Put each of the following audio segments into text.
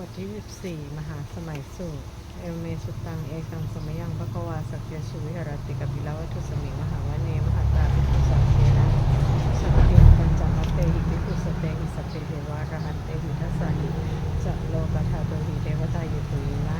บทที่ 24 มหาสมัยสูตร เอเมสุตัง เอกังสมยังพระกวาสักยสุวิหารติกับิลาวัตุสมิงมหาวเนมหาตาภิกุสังเทนะสัพพิงปัญจมัตเตหิภิกุสเตหิสัพเพเทวะรหันเตหิทัสสะหิจะโลกัาโตหิเทวตายตุยินะ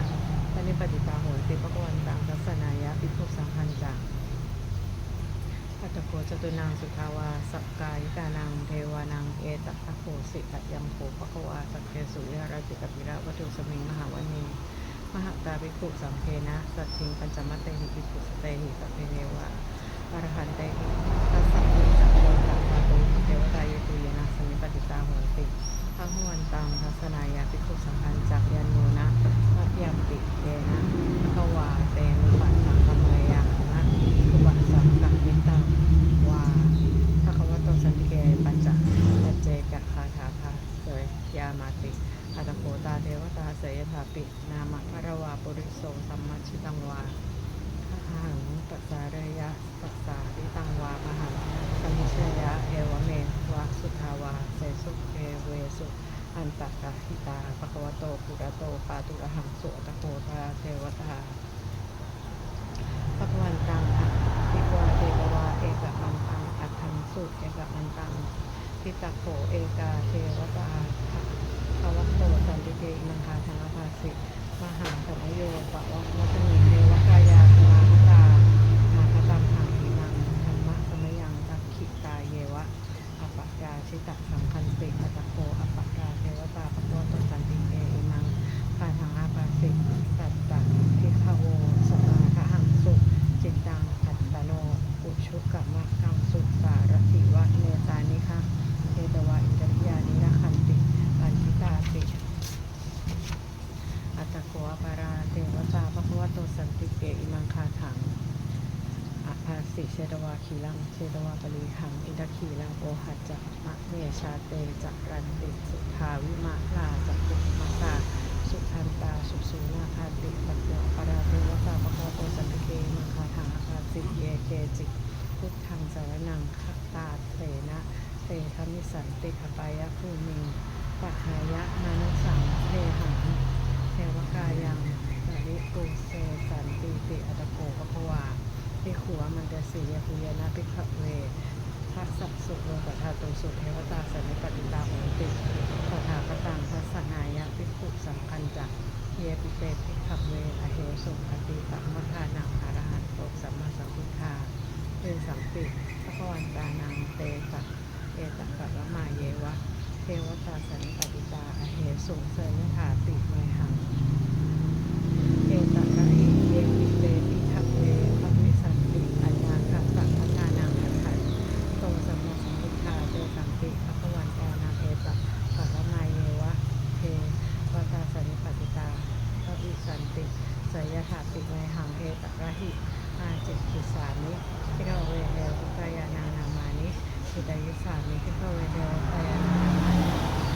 ปณิปติตาโหติพระกวันตังทัสนายะภิกุสังคันจังัตตโกจตุนางสุทาวาสกกายกานังเทวานังเอตตะโหสิตยังโภปะควาสักเกสุวิหารติกติระวัตุสมิงมหาวนีมหาตาภิกขุสังเคนะสัตถิงปัญจมัตเตหิภิกขุสเตหิสัพเพเทวะอรหันเตหิทัสสะหิจักโลกัปาตุหิเทวตายตุยนะสมิปติตาโหติพระหวันตังทัสนายาภิกขุสังคันจักยันโนนะมัจยัมปิเตนะภควาเตนุปัสสังกมยยังนะอุปสังกัมิตัง วาภควโตสันติเกปัญจปัจเจกคาถาภาเสยยามาติอัตโคตาเทวตาเสยถาปิ นามะพระวาปุริโสสัมมาชิตังวาพระหังปัสสาเรยะปัสสาวิตังวาพหังสมิชยะเอวเมวะสุทาวาเสสุเอเวสุ อันตกะหิตาภควโตปุระโตปาตุระหังสุอัตโคตาเทวตา พระวันตังอะทิวาเทววาเอกอันตังอัตถังสุเอกอันตัง ติตะโขเอกาเทวตาภาวะโตสันติเกมังคาธนาภาสิมหาธรรมโยปะวัตมัตมิเทวกายาธมาคตามาคตังหังอิมังธรรมะสมยังตักขิตาเยวะอปปยาชิตะสังคันติอัตตะโคอปปยาเทวตาปะโตตสันติเกอิมัง คาทังอาปาสิตัตตะทิคโวสมาทหังสุจิตตังอัตตโนอุชุกะมะกังสุสารติวะเนตานิคะเทตวะอินทริยานิรคันติปันทิตาติอัตตโกอปาราเทวตาภควโตสันติเกอิมังคาถัง อภาสิเชตวาคีลังเชตวาปริหัง อินทคีลังโอหัจจะมะเมชาเต จักรันติสุทาวิมาลาจักกุมตา สุทันตา สุสูนาคาติปัจโยปราเทวตาปะโคโตสันติเกมังคาทาอาคาสิเยเกจิพุทธังสารนังคตาเถนะเตธมิสันติขปายะภูมิงปัหายะมานุสังเทหังเทวกายังสาริปุเสสันติติอัตโกปะควาพิขัวมันเตสียปุยนะพิขเว โตุสุเทวตาสันนิปติตาโหติตถาคตังทัสสนายะพิขุสังคันจักเยปิเตปิขเวอเหสุอติตัมมทานังอรหันโตสัมมาสัมพุทธาเป็นสัมปิพระวันตานังเตตะเอตะกัลมาเยวะ เทวตาสันนิปติตาอเหสุเสยถาติเมหัง เอตะกะหิเยปิเตปิขับเวพระวิสันติอัญญาคัสสะพัฒานังอัฏฐันโตสัมมาสัมพุทธาเจสัมปิพระวันตานังเอตะกัลมาเยวะ เทวตาสันนิปติตา พระวิสันติสยถาติไมหังเอตระหิอาจิตติสามิพิกเวเดวทุกายานานามานิสุดายุสามิพิกเวเดวกายานานามานิ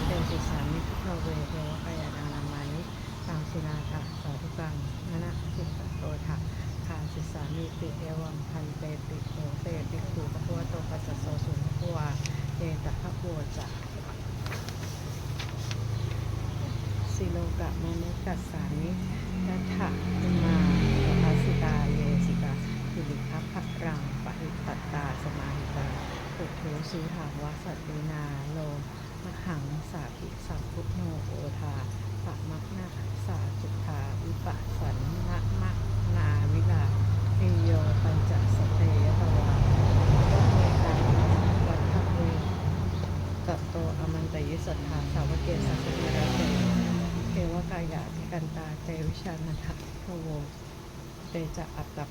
เตติสามิพิกเวเดวกายานานามานิตังสินาทะสาธุกังนนะสิตโตทะคาสิสามิ ติเอวังพันเตติโคเตติคูปะพัวโตปัสสะโสสุภควเอตะพะโวจะสิโลกะมนุกัสสานิยัตถะมาสภัสสิตาเยสิกาคุลิคัพพรังปะหิปัตตาสมาหิตาปุถุสุถาวาสัตตินาโลมะหังสาภิสัพพุทโนโอทาปะมักนาสาจุธาวิปัสสันนะมะนาวิลาเอโยปัญจสเตยตวาวัเมตาวัฏเว กัตโตอมันตยิสัทธาสาวกเกสัสมิราเตเทวกายาธิกันตาเตวิชานันทะพะโว เตจะอัตตป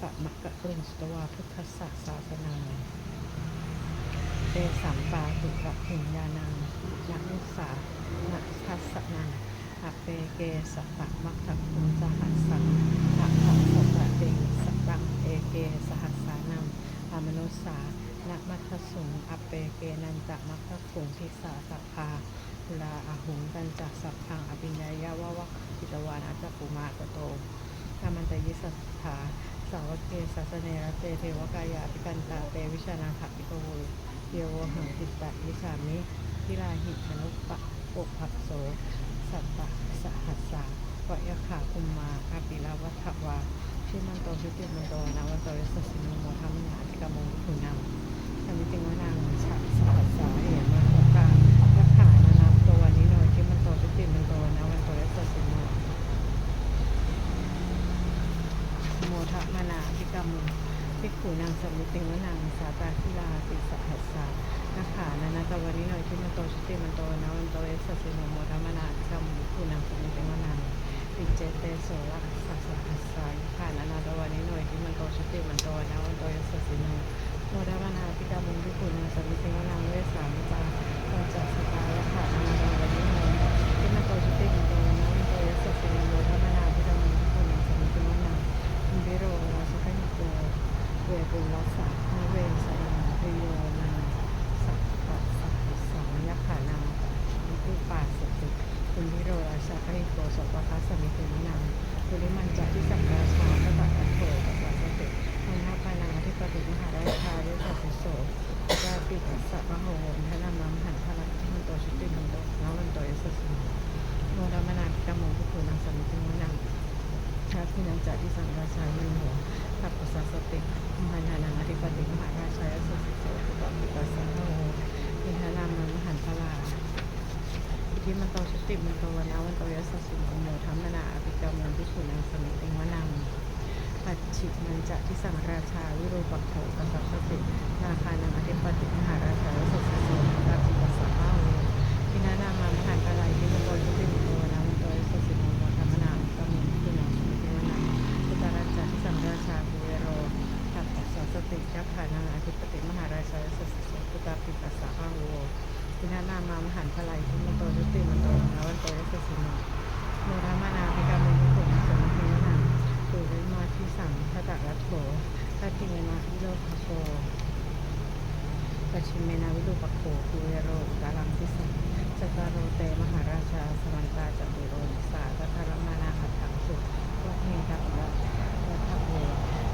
ปะมักกะกรุงสตวาพุทธศาสาสนาเตสัมปาตุกะหิญญานังนักสานัทัสสนังอเปเกสัปปะมัคคะคุสหัสสังทะทะสัปะเตสัปังเอเกสหัสสานังอามนุสานักมัทสุงอปเปเกนันจะมัคคะขุงทิสาสัพพาลาอาหุงกันจักสัพพังอภิญญายาวะวะจิตวานาจักปุมาตโต กามันตยิสัทธาสาวกเกสัสเนรเตเทวกายาภิกันตาเตวิชานาถปิโกโวเยโวหังติตะวิสามิพิลาหิมนุปปะปกภัสโส สัตตะสหัสสาวยขาคุมมาอาปิลาวัฏวาชิมันโตชิติมันโตนาวันโตยสสินุโมทามินาธิกามงคุนังสมิติงวนังชะสหัสสาเหมาโอกายขานานาตัววันนี้หน่อยชิมันโตชิติมันโตนาวันโตยสสินุโมทะ มานาธิกามุภิกขุนางสมิติวนังสาตาคิลาติสหัสสานาขานานาตวันนี้หน่อยชิมันโตชิติมันโตนาวันโตยสสินุโมทามนาธิกามุภิกขุนางสมิติวนังปิเจเตโสระสัสสะหัสสายผ่านอนาตวานิหน่วยที่มันโตชุติมันโตนะวันโตยสสิโนโมดามนาพิกามุงพิคุณาสมิสิวนังเวสามิจาปัญจสตายะผ่านอนาตวานิหน่วยที่มันโตชุติมันโตนะวันโตยสสิโนโมดามนาพิกามุงพิคุณาสมิสิงวนังอินเบโรราสกัญโกเวปุลลัสสะนเวสานังพิโยนังสัพพะสัพพสามยะขานังอุปาสติ คุณวิโรราชาพระโกสปพัสสมิตินังคุริมันจาที่สัมราชาพระบาทโถกับวาสติมังนาปานังอธิปติมหาราชาเวสัสโสกาปิปัสสะมโหนทนามัมหันทลักที่มันโตชุติมันโตนาวันโตยสสิโมดามนาพิกามงพุคุนังสมิติวนัง ชาพินังจากที่สัมราชาวิโหทัพปสัสสติมหานานังอธิปติมหาราชาเวสัสโสกาปิปัสสะโหนิทานามัมหันทลาที่มันโตชุติมันโตวนาวันโตยสสิโมโมธรรมนาอภิกรรมนันทิคุณังสมิติวนังปัจฉิมันจะที่สังราชาวิโรปักโขกัสสตินาคานังอธิปติมหาราชาวิสุทธิโสตาจิปัสสะภาโวทินานามามหันกาลายที่มันโตชุติมันโตวนาวันโตยสสิโมโมธรรมนาอภิกรรมนันทิคุณังสมิติงวนังพุทธราชาที่สังราชาภูเวโรตัสสะสติยักขานังอธิปติมหาราชาวิสุทธิโสพุทธาปิปัสสะภาโว ทินานามามหันพลายที่มันโตยุติมันโตนะวันโตยสสิโนโมรามานาพิกามุขุนสมุทิวนาตุวิมาทิสังทตะรัตโถทัตติเมนาวิโลภโกปั ชิเมนาวิโลปโคคุเวโรกาลังทิสังสตารโรเตมหาราชาสมันตาจตุโรนิสาทัทรมานาหัตถังสุวัเฮทัพระวัทเว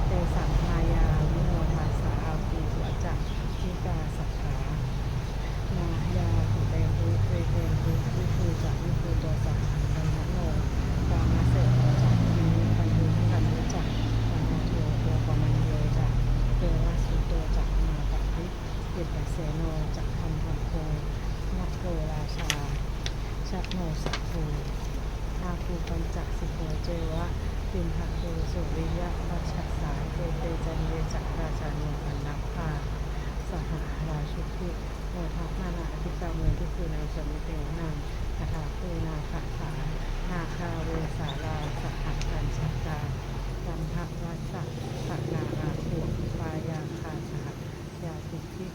เตสังพายาวิโนทาสาอาภูวัจจจิกาสัทธานายาสุเตหุเตเตหุวิภูจักวิภูตัวสัพพันธ์นะโนกามาเสโนจักมีปันธุขันธุจักปันโนโทตัวปมันโยจักเตวะสุตัวจักมาปะพิเยตเสโนจักคันธัมโคนักโกราชาชักโนสัพโพอาภูปัญจสิโกเจวะปินทะโกสุริยะรัชสาเตเตจันเยจักราชานุปันนัพพา สหราชุติโมทัพมานาอธิกรรมเมืองที่คือนางสมิเตวนางคาถาคูนาคาถานาคาเวสาลาสหกันชักกาจันทวัสสะสักนาราภูปายาคาสหยาติทิ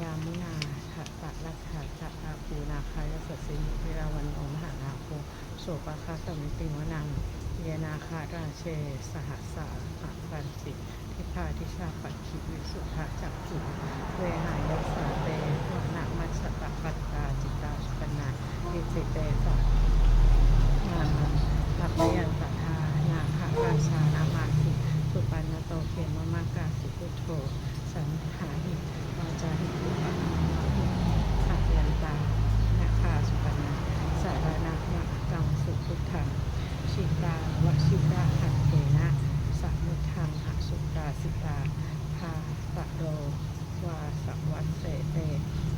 ยามุนาทัตตะรัชาจะอาภูนาคายสสิมุวิราวันโอมหานาโคโส ปะคาสมิติวนังเยนาคาราเช สหสาหปันติทิพาทิชาปัจฉิวิสุทธะจักขุเวหายัสาเตวนามัชตะปัตตาจิตาสุปนาอิสิเตสะนามันลัพยันตทานาคาราชานามาสิสุปันโตเขมมากาสิพุทโธสันหาหิวาจาหิปุปะหิขัดยันตานาคาสุปนาสารนาคมะกังสุพุทธัง สิตาวชิตาหัตเถนะสัมมุทังหสุตาสิตาภาปะโรวาสวัสเสเต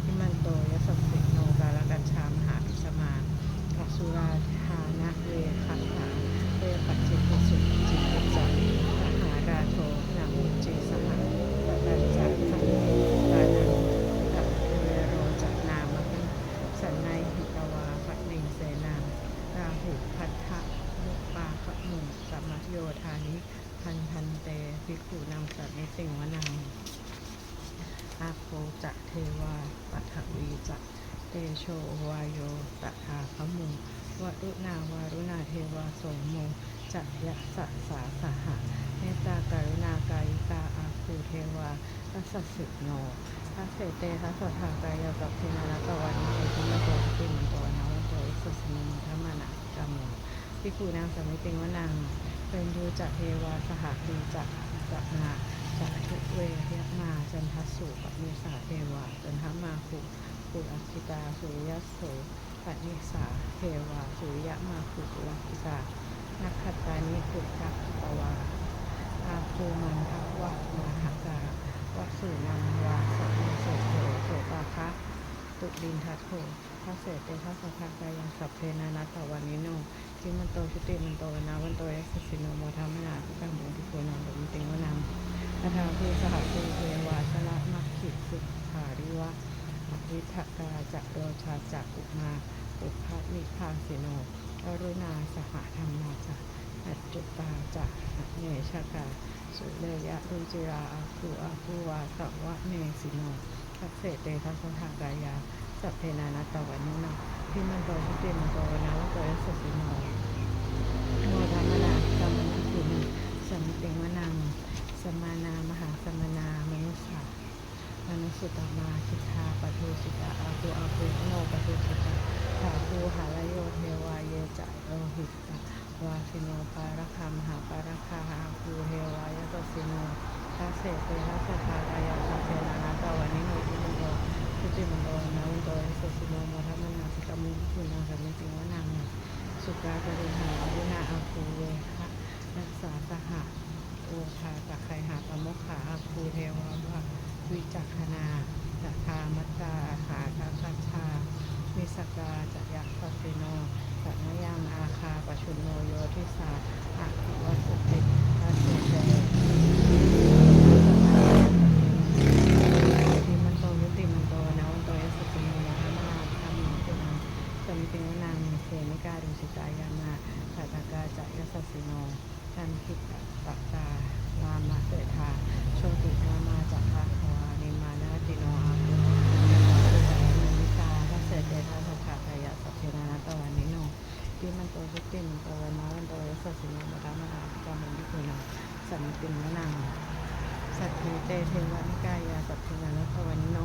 ทิมันโตยสสสิโนกาลกัญชามหาพิสมากัสุราธานะเวคัสสาเวปัจจิตสุจิตจักมหาราโทนามุจีสหะปะตัญจักขันตานังกัเวโรจักนามะสันในหิตวาพันิงเสนาราหุพัทธะมุปาขมุสัมมโยธานิ พันพันเตภิกขุนางสัตนิสิงวนัง อาโคจะเทวาปัทวีจะเตโชวายโยตถาคมุงวรุณาวารุณาเทวาสโมจะยะสะสาสหะเมตตาการุณากายิกาอาคูเทวาทัสสิโนทัสเสเตทัสสทากายสัพพินาลตวันเอตุมะโตติมันโตนะวันโตอิสุสมิมุทมนะกัมโมภิกขุนางสัมมิติงวนังเป็นดูจักเทวาสหดีจักจักนาจักทุเวเรียมาจันท สุปมิสาเทวาจันทมาคุปุอักิตาสุริยโสปนิสาเทวาสุริยมาคุปุลักิตานักขัตานิคุทักตวาอาภูมันทวะมาหากาวสุนังวาสัมโสโทโสปาคะตุดินทัตโถพระเศษเตชะสัพพากายังสัพเพนานัตตวานิโน ทิมันโตชุติมันโตนาวันโตยัสสสิโนโมทัมมนาทุกังบุญทิโกนังบุญติงวนังอาทาภูสหภูเทวาชนะมัคคิสุขาริวะอวิทกาจะโรชาจักอุมาอุพะนิพาสิโนอรุณาสหธรรมาจอัจจุตาจะเนชกาสุเลยะรุจิราอาคูอาคูวาสวะเนสิโนทักเศเตทัสสหากายา สัพเพนานัตตวันนุนาพิมันโตชุติมันโตวนาวัตโตยสสสิโนโมธรรมนาสัมมันทิคุนสัมมิเตงวนังสมานามหาสมานามนุสสามนุสุตมาคิทาปทุสิตาอาภูอาภูโนปทุสิตาถาภูหาลโยเทวาเยจะโลหิตวาสิโนปารคามหาปารคาอาภูเทวายตสิโนทัสเสเตทัสสะารายาสัเพนานาตาวันนิโนทิมันโตทิติมั สสิโนโมทัมนาสิกามุคุณนาสัมมิติวนังสุกากริหาวินาอาภูเวคะรักษาสหะโอชาตะไคหาปมกขาอาภูเทวาวะวิจักขณาตะคามัตตาหาคาคัชชามิสกาจะยักษ์สิโนสัญยังอาคาปชุนโนโยทิสาอาคิวัสติอาเสเจติมันโตยุติมันโตนะวันโตยสติโนนะมนาธรรมตินังสมิติวนางเสนิกาดุสิตายานาสัตตกาจะยสสิโน กันคิดตักตาลามะเสถาโชตินามาจากภาควานิมานาติโนอาภุยาสุดายมนิกาทัสเสเตทัสสะขากายะสัพเพนานาตวันนิโนที่มันโตชุติมันโตวันมาวันโตยสัสสิโนมรามนาจามันวิคุนัง สัมมิติมนัง สัตถิเตเทวานิกายาสัพพนานาตวันนิโน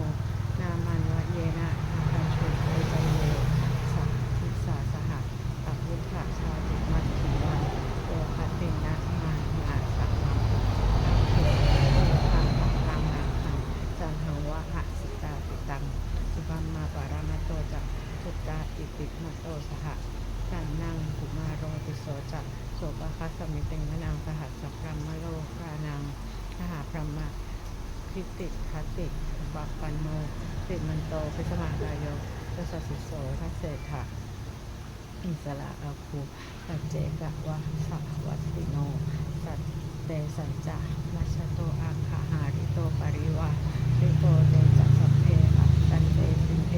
นามันวะเยนะอาคาชุโอจเยสัพพิสาสหะตัวุฒะชาติมัตถีวันโอคตินะมานาสัมมาอาเขโอคังปังนาคังจันหังวะหะสิตาติตังสุบัมมาปารามาโตจักพุตตาอิติมโตสหะจันนังกุมาโรติโสจักโส ปะคัสสมิเตงมะนางสหัสสัพพรมมโลกานังมหาพรหมะพิติคติบัปปันโนติมันโตพิสมากายโยตัสสิโสทัสเศถะอิสระอาคูปัจเจกะวะสัพวัตติโน สัตเตสัจจะมัชโตอาคาหาริโตปริวาริโตเตจัสสพเพอะตันเตสินเท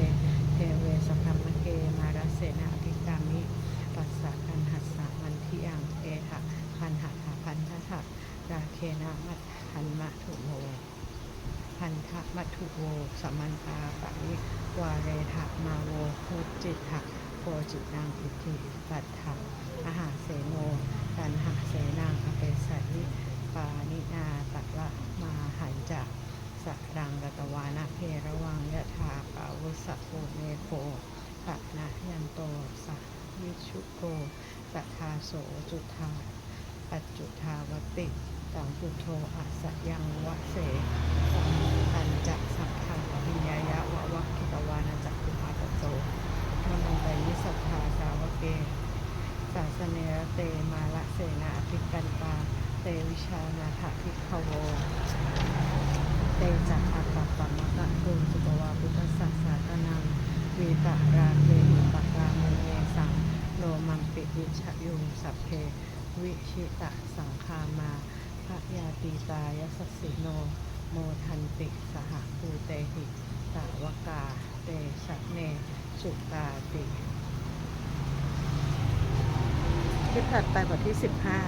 เทเวสพัมมะเกมารัสเสนาภิกามิปัสสะกันหัสสะมันทิยังเอหะพันหะหะพันทะหะราเคนะมัทหันมะถุโม พั นธมัทุโวสมันตาปะนิวาเรทะมาโวพุจิตถะโพจิตังอิทิปัตถะอาหาเสโนกันหะเสนางอเปสันิปานินาตะละมาหันจะสัรังกตวานะเพระวังยะถาปาวุสะโพเมโคปะนะยันโตสัวิชุโกสัทาโสจุธาปัจจุทาวติ ตังพุทโธอัสสยังวะเสสัมปัญจะสัพพังอภิญญายะวะวัคคิตวานาจักขุมาตโตนโมไตยิสัทธาสาวเกศาสเนรเตมาละเสนาภิกันตาเตวิชานาถภิกขโวเตจักอัตตปะมะกะตุสุปวาพุทธสัสสะตนังวีตะราเคหิปะกามเนสังโนมังปิวิชยุงสัพเพวิชิตะสังคามาะยาตีตายสสสิโน โมทันติสหภูเตหิตาวกาเตชะเน สุตาติคลิปถัดไปบทที่สิบห้า